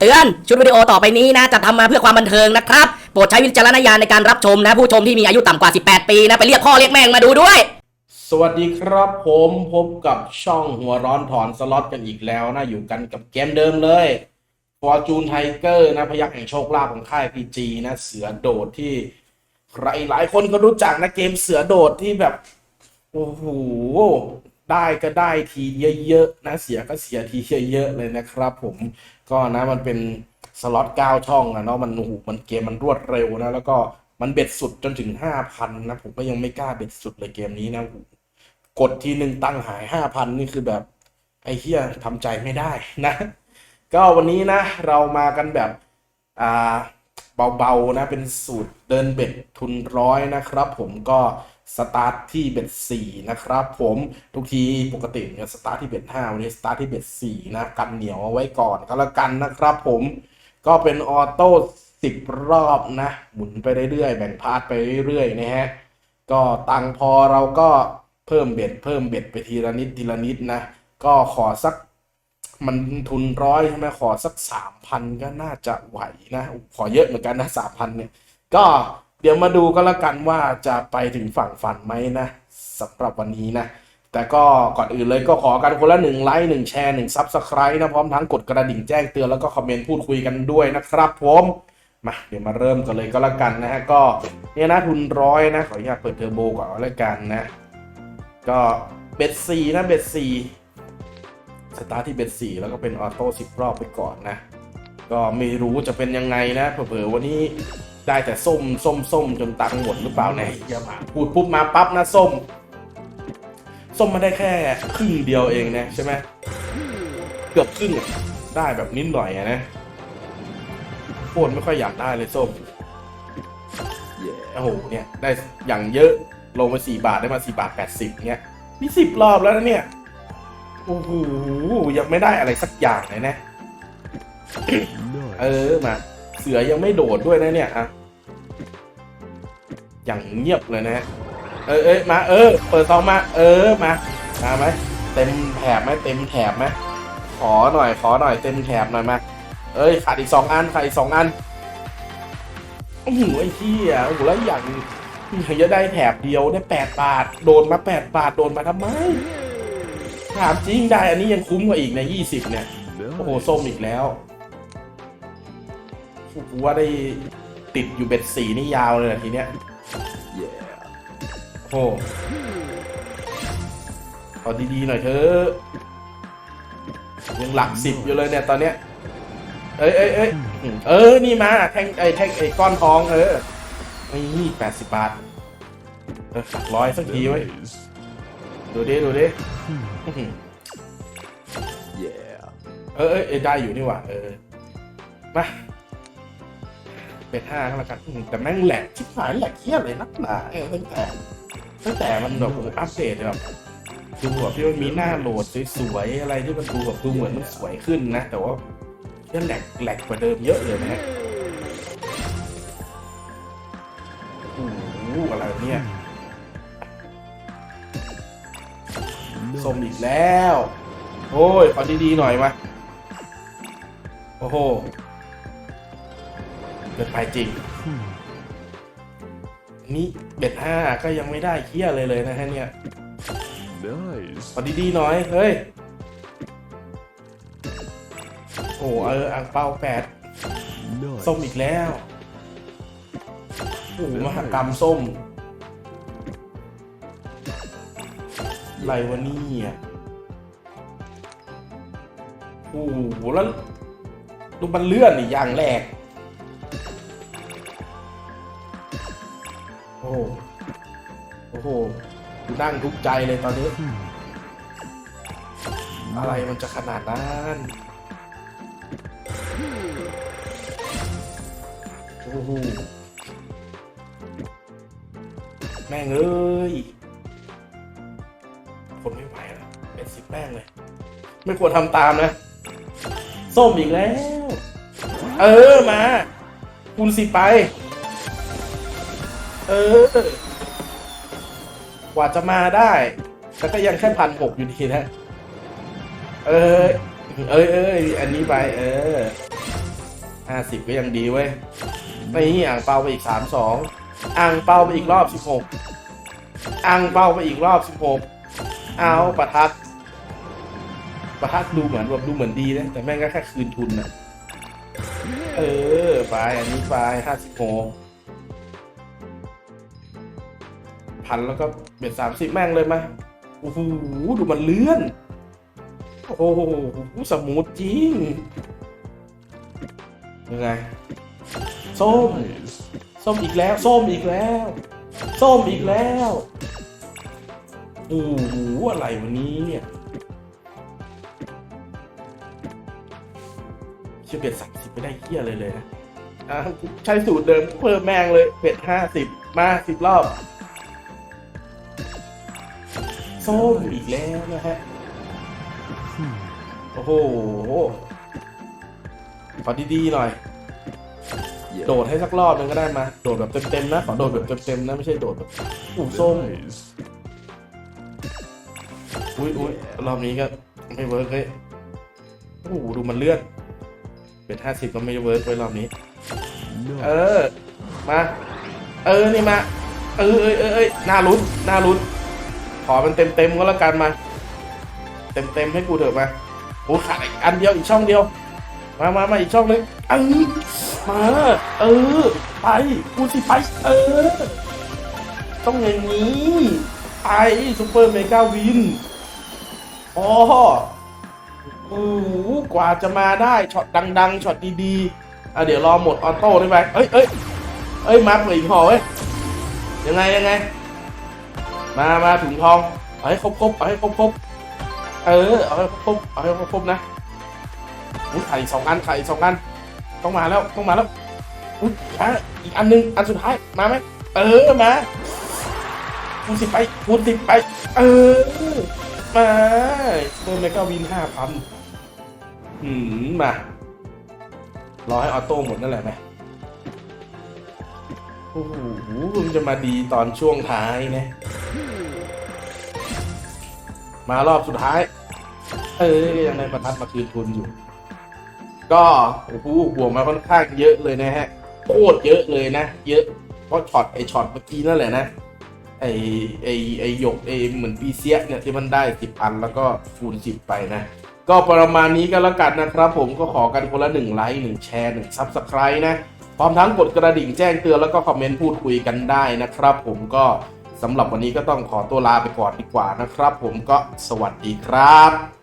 เตือน ชุดวิดีโอต่อไปนี้นะจะทำมาเพื่อความบันเทิงนะครับ โปรดใช้วิจารณญาณในการรับชมนะ ผู้ชมที่มีอายุต่ำกว่า 18 ปีนะ ไปเรียกพ่อเรียกแม่งมาดูด้วย สวัสดีครับผมพบกับช่องหัวร้อนถอนสล็อตกันอีกแล้วนะ อยู่กันกับเกมเดิมเลย Fortune Tiger นะพยักแห่งโชคลาภของค่าย PG นะเสือโดดที่ใครหลายคนก็รู้จักนะเกมเสือโดดที่แบบโอ้โห ได้ก็ได้ทีเยอะๆนะเสียก็เสียทีเยอะๆเลยนะครับผมก็นะมันเป็นสล็อต9ช่องอะเนาะมันโอ้โหมันเกมมันรวดเร็วนะแล้วก็มันเบ็ดสุดจนถึง5,000นะผมก็ยังไม่กล้าเบ็ดสุดเลยเกมนี้นะกดทีหนึ่งตั้งหาย5,000นี่คือแบบไอ้เฮียทำใจไม่ได้นะ ก็วันนี้นะเรามากันแบบอ่าเบาๆนะเป็นสูตรเดินเบ็ดทุนร้อยนะครับ ผมก็ สตาร์ทที่เบ็ดสี่นะครับผมทุกทีปกติเนี่ยสตาร์ทที่เบ็ดห้าวันนี้สตาร์ทที่เบ็ดสี่นะกันเหนียวเอาไว้ก่อนก็แล้วกันนะครับผมก็เป็นออโต้สิบรอบนะ หมุนไปเรื่อยๆแบ่งพาร์ทไปเรื่อยๆนะฮะก็ตังพอเราก็เพิ่มเบ็ดเพิ่มเบ็ดไปทีละนิดทีละนิดนะก็ขอสักมันทุนร้อยใช่ไหมขอสักสามพันก็น่าจะไหวนะ ขอเยอะเหมือนกันนะสามพันเนี่ย ก็ เดี๋ยวมาดูก็แล้วกันว่าจะไปถึงฝั่งฝันไหมนะสำหรับวันนี้นะ แต่ก็ก่อนอื่นเลยก็ขอกันคนละหนึ่งไลค์หนึ่งแชร์หนึ่งซับสไครต์นะพร้อมทั้งกดกระดิ่งแจ้งเตือนแล้วก็คอมเมนต์พูดคุยกันด้วยนะครับผมมาเดี๋ยวมาเริ่มกันเลยก็แล้วกันนะฮะก็เนี่ยนะทุนร้อยนะขออนุญาตเปิดเทอร์โบก่อนแล้วกันนะ ก็เบ็ดสี่นะเบ็ดสี่สตาร์ทที่เบ็ดสี่แล้วก็เป็นออโต้สิบรอบไปก่อนนะ ก็ไม่รู้จะเป็นยังไงนะเผลอวันนี้ ได้แต่ส้มส้มส้มจนตังหมดหรือเปล่าเนี่ยเหี้ยมาพูดปุ๊บมาปั๊บนะส้ม ส้มมาได้แค่ครึ่งเดียวเองนะใช่ไหมเกือบครึ่งอะได้แบบนิดหน่อยอะนะโคตรไม่ค่อยอยากได้เลยส้มโอ้โหเนี่ยได้อย่างเยอะลงมาสี่บาทได้มาสี่บาทแปดสิบเนี่ยนี่สิบรอบแล้วนะเนี่ยโอ้โหยังไม่ได้อะไรสักอย่างเลยนะ เออมา เสือยังไม่โดดด้วยนะเนี่ยอะ อย่างเงียบเลยนะฮะเออเอ้ยมาเออ เปิดซองมา เออมามาไหมเต็มแถบไหมเต็มแถบไหมขอหน่อยขอหน่อยเต็มแถบหน่อยมาเอ้ยขาดอีกสองอันขาดอีกสองอันโอ้โหไอ้เหี้ยโอ้โหแล้วอย่างอย่างจะได้แถบเดียวได้แปดบาท โดนมาแปดบาทโดนมาทำไมถามจริงได้อันนี้ยังคุ้มกว่าอีกในยี่สิบเนี่ยโอ้โหส้มอีกแล้วกูว่าได้ติดอยู่เบ็ดสีนี่ยาวเลยนะทีเนี้ย โอ้โหเอาดีๆหน่อยเถอะยังหลักสิบอยู่เลยเนี่ยตอนเนี้ย เอ้ยเอ้ยเอ้ยเออ นี่มาแท่งไอ้แท่งไอ้ก้อนทองเออนี่แปดสิบบาท เออหลักร้อยสักทีไว้ ดูดิ ดูดิอื้อหือเออเออเออได้อยู่นี่หว่าเออ มา เป็ดห้าก็แล้วกันอืมแต่แม่งแหลกชิบหายแหลกเคี้ยเลยนักหนาเออตั้งแต่ตั้งแต่มันแบบผมอัปเดตแบบดูแบบที่มันมีหน้าโหลดสวยๆอะไรที่มันดูแบบดูเหมือนมันสวยขึ้นนะ แต่ว่าก็แหลกแหลกกว่าเดิมเยอะเลยนะฮะโอ้โหอะไรเนี่ยส้มอีกแล้ว โอ้ยเอาดีๆหน่อยมา โอ้โหเกิดไปจริงนี่เบ็ดห้าก็ยังไม่ได้เคี้ยเลยเลยนะฮะเนี่ย Nice. เอาดีๆหน่อย เฮ้ย โอ้เอออ่างเปาแปด Nice. ส้มอีกแล้ว โอ้มหากรรมส้มอะไรวะเนี่ย โอ้โหแล้วดูมันเลื่อนอีกอย่างแรก โอ้โห โอ้โหนั่งทุกใจเลยตอนนี้ อะไรมันจะขนาดนั้นโอ้โหแม่งเอ้ยคนไม่ไหวแล้วเป็นสิบแม่งเลย ไม่ควรทำตามนะ ส้มอีกแล้ว เออมาคูณสิไป เออ กว่าจะมาได้ แต่ก็ยังแค่พันหกอยู่ดีนะ เออ เอ้ยเอ้ยอันนี้ไป เออห้าสิบก็ยังดีเว้ยนี่อ่างเปาไปอีกสามสองอ่างเปาไปอีกรอบสิบหกอ่างเปาไปอีกรอบสิบหกเอาประทัด ประทัดดูเหมือนแบบดูเหมือนดีนะแต่แม่งก็แค่คืนทุนนะเออ ไป อันนี้ไปห้าสิบหก พันแล้วก็เบ็ดสามสิบแม่งเลยมาโอ้โหดูมันเลื่อน โอ้โหสมูทจริงยังไงส้มส้มอีกแล้วส้มอีกแล้วส้มอีกแล้วโอ้โหอะไรวันนี้เนี่ยเชื่อเบ็ดสามสิบไม่ได้เฮี้ยเลยเลยนะอะใช้สูตรเดิมเพิ่มแม่งเลยเบ็ดห้าสิบมาสิบรอบ ส้มอีกแล้วนะฮะ โอ้โหขอดีๆหน่อย Yeah. โดดให้สักรอบหนึงก็ได้มา โดดแบบเต็มๆนะขอโดดแบบเต็มๆนะไม่ใช่โดดแบบอู้ส้ม Nice. อุ้ยอุ้ยรอบนี้ก็ไม่เวิร์กเลยโอ้โหดูมันเลื่อน เป็นห้าสิบก็ไม่เวิร์กไว้รอบนี้ เอ Nice. อมา เออ นี่มา เออเออเออเออหน้าลุ้นหน้าลุ้นข อมันเต็มเต็มๆก็แล้วกันมา เต็มเต็มๆให้กูเถอะมาโอ้ขาดอีกอันเดียวอีกช่องเดียว มามามาอีกช่องนึงเออมา เออ ไป กูสิไป เออ ต้องอย่างนี้ ไปซูเปอร์เมกาวินอ๋อโอ้กว่าจะมาได้ช็อตดัง ๆช็อตดีๆ อะเดี๋ยวรอหมดออโต้ได้ไหมเอ้ยเอ้ยเอ้ยมาเปิดอีกห่อเว้ยยังไงยังไง มามาถุงทองเอาให้ครบครบเอาให้ครบครบเออเอาให้ครบครบเอาให้ครบครบนะอุ้ยไข่สองอันไข่สองอันต้องมาแล้วต้องมาแล้วอุ้ยอะอีกอันหนึงอันสุดท้ายมาไหมเออมาคูณสิบไปคูณสิบไป เออมาเพิ่มเมกาวินห้าพันหืมมารอให้ออโต้หมดนั่นแหละไหมโอ้โหมันจะมาดีตอนช่วงท้ายนะ มารอบสุดท้าย เออยังได้ประทัดมาคืนทุนอยู่ ก็โอ้โหบวกมาค่อนข้างเยอะเลยนะฮะ โคตรเยอะเลยนะ เยอะเพราะช็อตไอช็อตเมื่อกี้นั่นแหละนะไอไอไอหยกไอเหมือนปีเซียเนี่ยที่มันได้สิบอันแล้วก็คูณสิบไปนะ ก็ประมาณนี้ก็แล้วกันนะครับผมก็ขอกันคนละหนึ่งไลค์หนึ่งแชร์หนึ่งซับสไครต์นะพร้อมทั้งกดกระดิ่งแจ้งเตือนแล้วก็คอมเมนต์พูดคุยกันได้นะครับผมก็ สำหรับวันนี้ก็ต้องขอตัวลาไปก่อนดีกว่านะครับ ผมก็สวัสดีครับ